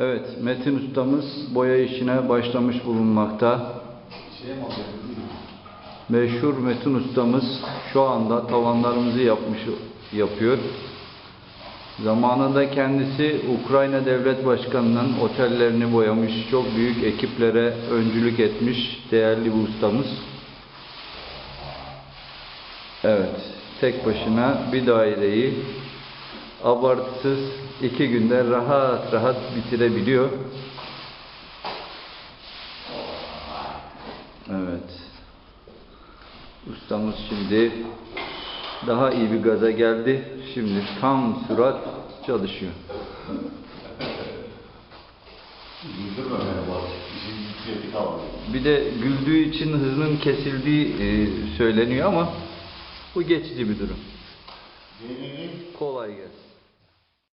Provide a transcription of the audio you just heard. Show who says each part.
Speaker 1: Evet, Metin ustamız boya işine başlamış bulunmakta. Meşhur Metin ustamız şu anda tavanlarımızı yapmış yapıyor. Zamanında kendisi Ukrayna Devlet Başkanı'nın otellerini boyamış, çok büyük ekiplere öncülük etmiş değerli bir ustamız. Evet, tek başına bir daireyi abartısız iki günde rahat rahat bitirebiliyor. Evet. Ustamız şimdi daha iyi bir gaza geldi. Şimdi tam sürat çalışıyor. Bir de güldüğü için hızının kesildiği e, söyleniyor ama bu geçici bir durum. Kolay gelsin.